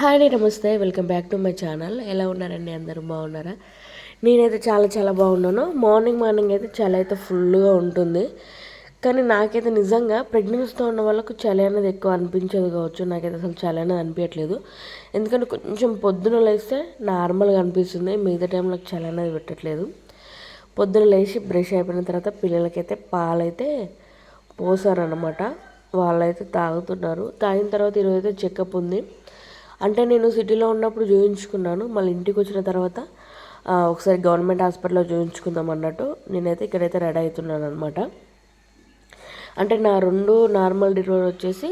Hi నమస్తే. Welcome back to my channel. ఎలా ఉన్నారండి? అందరూ బాగున్నారా? నేనైతే చాలా చాలా బాగున్నాను. మార్నింగ్ మార్నింగ్ అయితే చలి అయితే ఫుల్గా ఉంటుంది. కానీ నాకైతే నిజంగా ప్రెగ్నెన్సీతో ఉన్న వాళ్ళకు చలి అనేది ఎక్కువ అనిపించదు కావచ్చు. నాకైతే అసలు చలి అనేది అనిపించట్లేదు. ఎందుకంటే కొంచెం పొద్దున లేస్తే నార్మల్గా అనిపిస్తుంది. మిగతా టైంలో చలి అనేది పెట్టట్లేదు. పొద్దున లేచి బ్రష్ అయిపోయిన తర్వాత పిల్లలకైతే పాలైతే పోసారనమాట వాళ్ళైతే తాగుతున్నారు. తాగిన తర్వాత ఈరోజు అయితే చెకప్ ఉంది. అంటే నేను సిటీలో ఉన్నప్పుడు చూపించుకున్నాను మళ్ళీ ఇంటికి వచ్చిన తర్వాత ఒకసారి గవర్నమెంట్ హాస్పిటల్లో చూపించుకుందాం అన్నట్టు నేనైతే ఇక్కడైతే రెడీ అవుతున్నాను అనమాట అంటే నా రెండు నార్మల్ డెలివరీ వచ్చేసి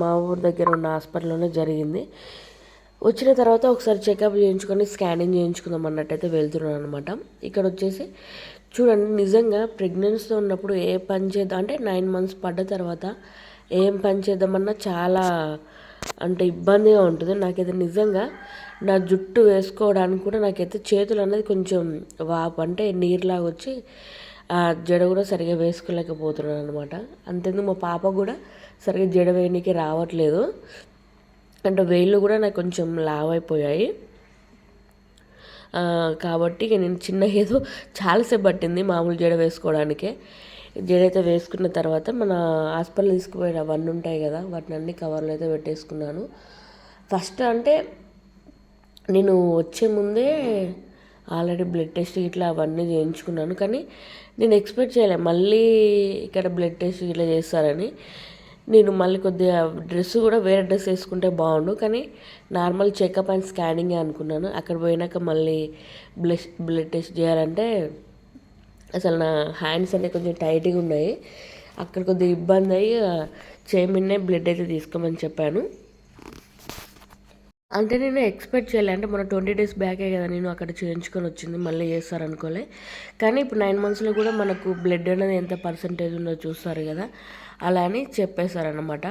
మా ఊరి దగ్గర ఉన్న హాస్పిటల్లోనే జరిగింది. వచ్చిన తర్వాత ఒకసారి చెకప్ చేయించుకొని స్కానింగ్ చేయించుకుందాం అన్నట్టయితే వెళ్తున్నాను అనమాట ఇక్కడ వచ్చేసి చూడండి నిజంగా ప్రెగ్నెన్సీతో ఉన్నప్పుడు ఏ పని చేద్దాం అంటే నైన్ మంత్స్ పడ్డ తర్వాత ఏం పని చేద్దామన్నా చాలా అంటే ఇబ్బందిగా ఉంటుంది. నాకైతే నిజంగా నా జుట్టు వేసుకోవడానికి కూడా నాకైతే చేతులు అనేది కొంచెం వాపు అంటే నీరులాగా వచ్చి ఆ జడ కూడా సరిగా వేసుకోలేకపోతున్నాను అనమాట అంతేందుకు మా పాప కూడా సరిగా జడ వేయడానికి రావట్లేదు. అంటే వేళ్ళు కూడా నాకు కొంచెం లావైపోయాయి. కాబట్టి ఇక నేను చిన్న ఏదో చాలాసేపు పట్టింది మామూలు జడ వేసుకోవడానికే. జడైతే వేసుకున్న తర్వాత మన హాస్పిటల్ తీసుకుపోయిన అవన్నీ ఉంటాయి కదా వాటిని అన్ని కవర్లో అయితే పెట్టేసుకున్నాను. ఫస్ట్ అంటే నేను వచ్చే ముందే ఆల్రెడీ బ్లడ్ టెస్ట్ ఇట్లా అవన్నీ చేయించుకున్నాను కానీ నేను ఎక్స్పెక్ట్ చేయలేదు మళ్ళీ ఇక్కడ బ్లడ్ టెస్ట్ ఇట్లా చేస్తారని. నేను మళ్ళీ కొద్దిగా డ్రెస్ కూడా వేరే డ్రెస్ వేసుకుంటే బాగుండు కానీ నార్మల్ చెకప్ అండ్ స్కానింగ్ అనుకున్నాను. అక్కడ పోయినాక మళ్ళీ బ్లడ్ బ్లడ్ టెస్ట్ చేయాలంటే అసలు నా హ్యాండ్స్ అనేవి కొంచెం టైట్గా ఉన్నాయి. అక్కడ కొద్దిగా ఇబ్బంది అయ్యి చేయమిన్నే బ్లడ్ అయితే తీసుకోమని చెప్పాను. అంటే నేను ఎక్స్పెక్ట్ చేయలే. అంటే మన ట్వంటీ డేస్ బ్యాకే కదా నేను అక్కడ చేయించుకొని వచ్చింది. మళ్ళీ చేస్తారు అనుకోలే. కానీ ఇప్పుడు నైన్ మంత్స్లో కూడా మనకు బ్లడ్ అనేది ఎంత పర్సంటేజ్ ఉందో చూస్తారు కదా. అలా అని చెప్పేశారనమాట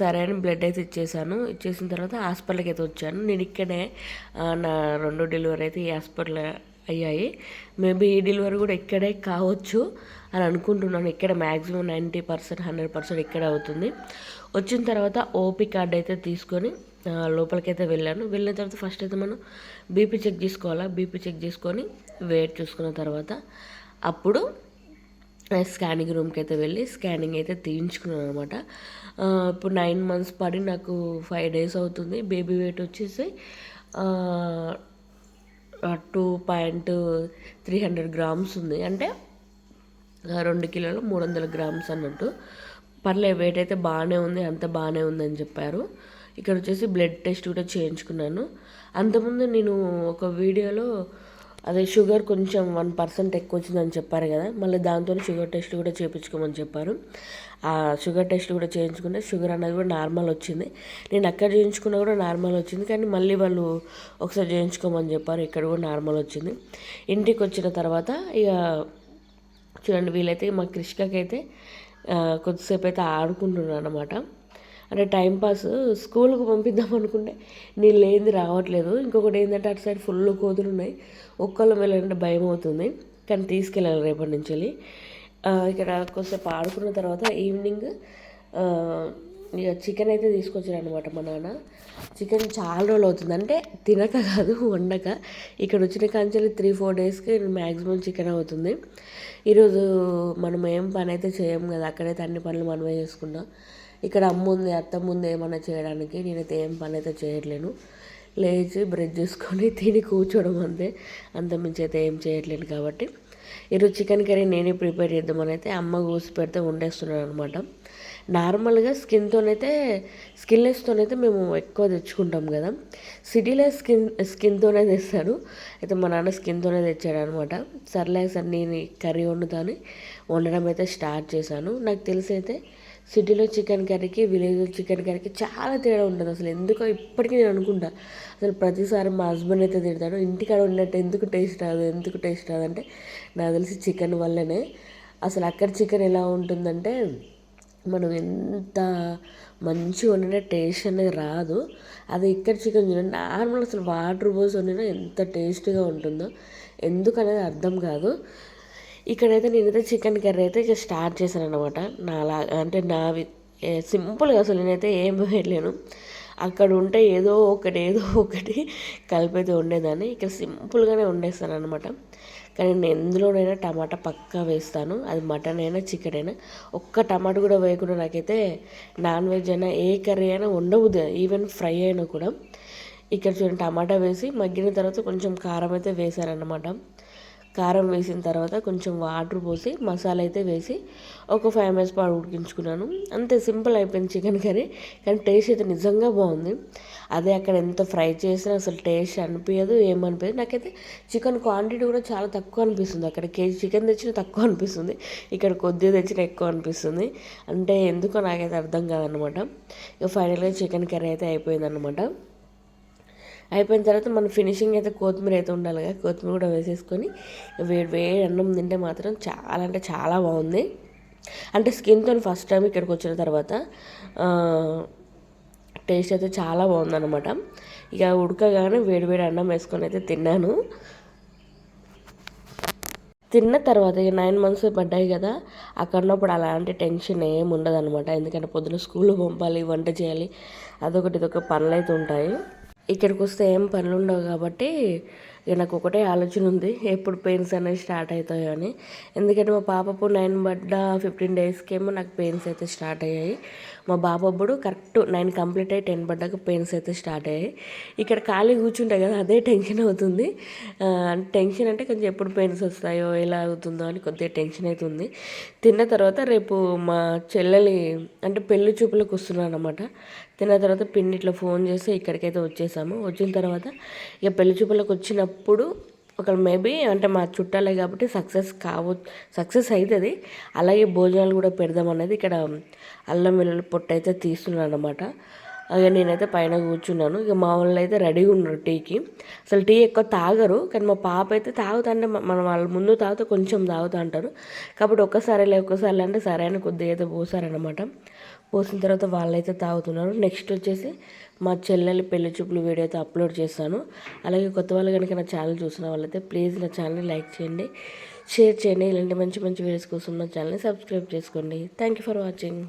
సరే అని బ్లడ్ అయితే ఇచ్చేసాను. ఇచ్చేసిన తర్వాత హాస్పిటల్కి అయితే వచ్చాను. నేను ఇక్కడే నా రెండో డెలివరీ అయితే ఈ హాస్పిటల్ అయ్యాయి. మేబీ ఈ డెలివరీ కూడా ఇక్కడే కావచ్చు అని అనుకుంటున్నాను. ఇక్కడ maximum ninety percent hundred percent ఇక్కడే అవుతుంది. వచ్చిన తర్వాత ఓపీ కార్డ్ అయితే తీసుకొని లోపలికి అయితే వెళ్ళాను. వెళ్ళిన తర్వాత ఫస్ట్ అయితే మనం బీపీ చెక్ చేసుకోవాలా? బీపీ చెక్ చేసుకొని వెయిట్ చూసుకున్న తర్వాత అప్పుడు స్కానింగ్ రూమ్కి అయితే వెళ్ళి స్కానింగ్ అయితే తీయించుకున్నాను అనమాట ఇప్పుడు నైన్ మంత్స్ పడి నాకు ఫైవ్ డేస్ అవుతుంది. బేబీ వెయిట్ వచ్చేసి two point three hundred grams ఉంది. అంటే రెండు కిలోలు మూడు వందల గ్రామ్స్ అన్నట్టు. పర్లేదు వెయిట్ అయితే బాగానే ఉంది అంత బాగానే ఉందని చెప్పారు. ఇక్కడ వచ్చేసి బ్లడ్ టెస్ట్ కూడా చేయించుకున్నాను. అంతకుముందు నేను ఒక వీడియోలో అదే షుగర్ కొంచెం వన్ పర్సెంట్ ఎక్కువ వచ్చిందని చెప్పారు కదా మళ్ళీ దాంతో షుగర్ టెస్ట్ కూడా చేయించుకోమని చెప్పారు. ఆ షుగర్ టెస్ట్ కూడా చేయించుకుంటే షుగర్ అనేది కూడా నార్మల్ వచ్చింది. నేను అక్కడ చేయించుకున్నా కూడా నార్మల్ వచ్చింది కానీ మళ్ళీ వాళ్ళు ఒకసారి చేయించుకోమని చెప్పారు ఇక్కడ కూడా నార్మల్ వచ్చింది. ఇంటికి వచ్చిన తర్వాత ఇక చూడండి వీళ్ళైతే మా కృష్ణకైతే కొద్దిసేపు అయితే ఆడుకుంటున్నాను అనమాట అంటే టైంపాస్ స్కూల్కి పంపిద్దాం అనుకుంటే నీళ్ళు లేనిది రావట్లేదు. ఇంకొకటి ఏంటంటే అటు సైడ్ ఫుల్ కోతులు ఉన్నాయి. ఒక్కళ్ళు వెళ్ళాలంటే భయం అవుతుంది. కానీ తీసుకెళ్ళాలి రేపటి నుంచి వెళ్ళి. ఇక్కడ కొంచెంసేపు ఆడుకున్న తర్వాత ఈవినింగ్ ఇక చికెన్ అయితే తీసుకొచ్చారు అనమాట మా నాన్న. చికెన్ చాలా రోజులు అవుతుంది. అంటే తినక కాదు వండక. ఇక్కడ వచ్చిన కాంచెల్లి త్రీ ఫోర్ డేస్కి మ్యాక్సిమం చికెన్ అవుతుంది. ఈరోజు మనం ఏం పని అయితే చేయం కదా అక్కడైతే అన్ని పనులు మనమే చేసుకుంటాం. ఇక్కడ అమ్మ ఉంది అత్తమ్మ ఉంది చేయడానికి నేనైతే ఏం పని అయితే చేయట్లేను. లేచి బ్రష్ చేసుకొని తిని కూర్చోవడం అంతే. అంత మించి అయితే ఏం చేయట్లేను కాబట్టి. ఈరోజు చికెన్ కర్రీ నేనే ప్రిపేర్ చేద్దామని అయితే అమ్మ కూసి పెడితే వండేస్తున్నాను అనమాట నార్మల్గా స్కిన్తోనైతే స్కిన్లెస్తోనైతే మేము ఎక్కువ తెచ్చుకుంటాం కదా. సిటీలో స్కిన్ స్కిన్తోనే తెస్తాను అయితే మా నాన్న స్కిన్తోనే తెచ్చాడు అనమాట సర్లే సార్ నేను కర్రీ వండుతాను వండడం అయితే స్టార్ట్ చేశాను. నాకు తెలిసి అయితే సిటీలో చికెన్ కర్రీకి విలేజ్లో చికెన్ కర్రీకి చాలా తేడా ఉంటుంది అసలు. ఎందుకో ఇప్పటికీ నేను అనుకుంటా అసలు ప్రతిసారి మా హస్బెండ్ అయితే తిడతాడు ఇంటికాడ ఉన్నట్టు ఎందుకు టేస్ట్ రాదు ఎందుకు టేస్ట్ రాదు? అంటే నాకు తెలిసి చికెన్ వల్లనే. అసలు అక్కడ చికెన్ ఎలా ఉంటుందంటే మనం ఎంత మంచిగా వండినా టేస్ట్ అనేది రాదు. అది ఇక్కడ చికెన్ చూడండి నార్మల్ అసలు వాటర్ పోసి వండినా ఎంత టేస్ట్గా ఉంటుందో ఎందుకనేది అర్థం కాదు. ఇక్కడైతే నేనైతే చికెన్ కర్రీ అయితే ఇక స్టార్ట్ చేశాను అనమాట నాలా అంటే నావి సింపుల్గా అసలు నేనైతే ఏం వేయలేను అక్కడ ఉంటే ఏదో ఒకటి ఏదో ఒకటి కలిపైతే ఉండేదాన్ని ఇక్కడ సింపుల్గానే వండేస్తాను అనమాట కానీ నేను ఎందులోనైనా టమాటా పక్కా వేస్తాను. అది మటన్ అయినా చికెన్ అయినా. ఒక్క టమాటా కూడా వేయకుండా నాకైతే నాన్ వెజ్ అయినా ఏ కర్రీ అయినా ఉండబుద్ది ఈవెన్ ఫ్రై అయినా కూడా. ఇక్కడ చూడండి టమాటా వేసి మగ్గిన తర్వాత కొంచెం కారం అయితే వేసారనమాట కారం వేసిన తర్వాత కొంచెం వాటర్ పోసి మసాలా అయితే వేసి ఒక ఫైవ్ మినిట్స్ పాటు ఉడికించుకున్నాను. అంతే సింపుల్ అయిపోయింది చికెన్ కర్రీ. కానీ టేస్ట్ అయితే నిజంగా బాగుంది. అదే అక్కడ ఎంత ఫ్రై చేసినా అసలు టేస్ట్ అనిపించదు ఏమనిపించదు. నాకైతే చికెన్ క్వాంటిటీ కూడా చాలా తక్కువ అనిపిస్తుంది. అక్కడ కేజీ చికెన్ తెచ్చిన తక్కువ అనిపిస్తుంది. ఇక్కడ కొద్దిగా తెచ్చిన ఎక్కువ అనిపిస్తుంది. అంటే ఎందుకో నాకైతే అర్థం కాదనమాట. ఇక ఫైనల్గా చికెన్ కర్రీ అయితే అయిపోయిందనమాట. అయిపోయిన తర్వాత మన ఫినిషింగ్ అయితే కొత్తిమీర అయితే ఉండాలి కదా. కొత్తిమీర కూడా వేసేసుకొని వేడి వేడి అన్నం తింటే మాత్రం చాలా అంటే చాలా బాగుంది. అంటే స్కిన్తో ఫస్ట్ టైం ఇక్కడికి వచ్చిన తర్వాత టేస్ట్ అయితే చాలా బాగుందన్నమాట. ఇక ఉడకగానే వేడి వేడి అన్నం వేసుకొని అయితే తిన్నాను. తిన్న తర్వాత ఇక నైన్ మంత్స్ పడ్డాయి కదా అక్కడ ఉన్నప్పుడు అలాంటి టెన్షన్ ఏమి ఉండదు అనమాట ఎందుకంటే పొద్దున స్కూల్లో పంపాలి వంట చేయాలి అదొకటి ఇదొక పనులు అయితే ఉంటాయి. ఇక్కడికి వస్తే ఏం పనులు ఉండవు కాబట్టి ఇక నాకు ఒకటే ఆలోచన ఉంది ఎప్పుడు పెయిన్స్ అనేవి స్టార్ట్ అవుతాయో అని. ఎందుకంటే మా పాపపు నైన్ పడ్డ ఫిఫ్టీన్ డేస్కేమో నాకు పెయిన్స్ అయితే స్టార్ట్ అయ్యాయి. మా బాబు కరెక్ట్ నైన్ కంప్లీట్ అయ్యి టెన్ పడ్డాక పెయిన్స్ అయితే స్టార్ట్ అయ్యాయి. ఇక్కడ ఖాళీ కూర్చుంటాయి కదా అదే టెన్షన్ అవుతుంది. టెన్షన్ అంటే కొంచెం ఎప్పుడు పెయిన్స్ వస్తాయో ఎలా అవుతుందో అని కొద్దిగా టెన్షన్ అవుతుంది తిన్న తర్వాత రేపు మా చెల్లెలి అంటే పెళ్ళి చూపులకు వస్తున్నాను అనమాట తిన్న తర్వాత పిన్ని ఇట్లా ఫోన్ చేసి ఇక్కడికైతే వచ్చేసాము. వచ్చిన తర్వాత ఇక పెళ్ళి చూపులకు వచ్చినప్పుడు ఒకళ్ళు మేబీ అంటే మా చుట్టాలే కాబట్టి సక్సెస్ కావ సక్సెస్ అవుతుంది అలాగే భోజనాలు కూడా పెడదాం అనేది ఇక్కడ అల్లం వెల్లుల్లి పొట్టు అయితే తీస్తున్నాను అనమాట ఇక నేనైతే పైన కూర్చున్నాను. ఇక మా వాళ్ళు అయితే రెడీగా ఉన్నారు టీకి అసలు టీ ఎక్కువ తాగరు కానీ మా పాప అయితే తాగుతాంటే మనం వాళ్ళ ముందు తాగితే కొంచెం తాగుతా అంటారు. కాబట్టి ఒక్కసారి లే ఒక్కసారి అంటే సరే అని కొద్దిగా అయితే పోసారనమాట పోసిన తర్వాత వాళ్ళైతే తాగుతున్నారు. నెక్స్ట్ వచ్చేసి మా చెల్లెలి పెళ్ళి చూపులు వీడియో అయితే అప్లోడ్ చేస్తాను. అలాగే కొత్త వాళ్ళు కనుక నా ఛానల్ చూసిన వాళ్ళైతే ప్లీజ్ నా ఛానల్ని లైక్ చేయండి షేర్ చేయండి. ఇలాంటి మంచి మంచి వీడియోస్ కోసం నా ఛానల్ని సబ్స్క్రైబ్ చేసుకోండి. Thank you for watching.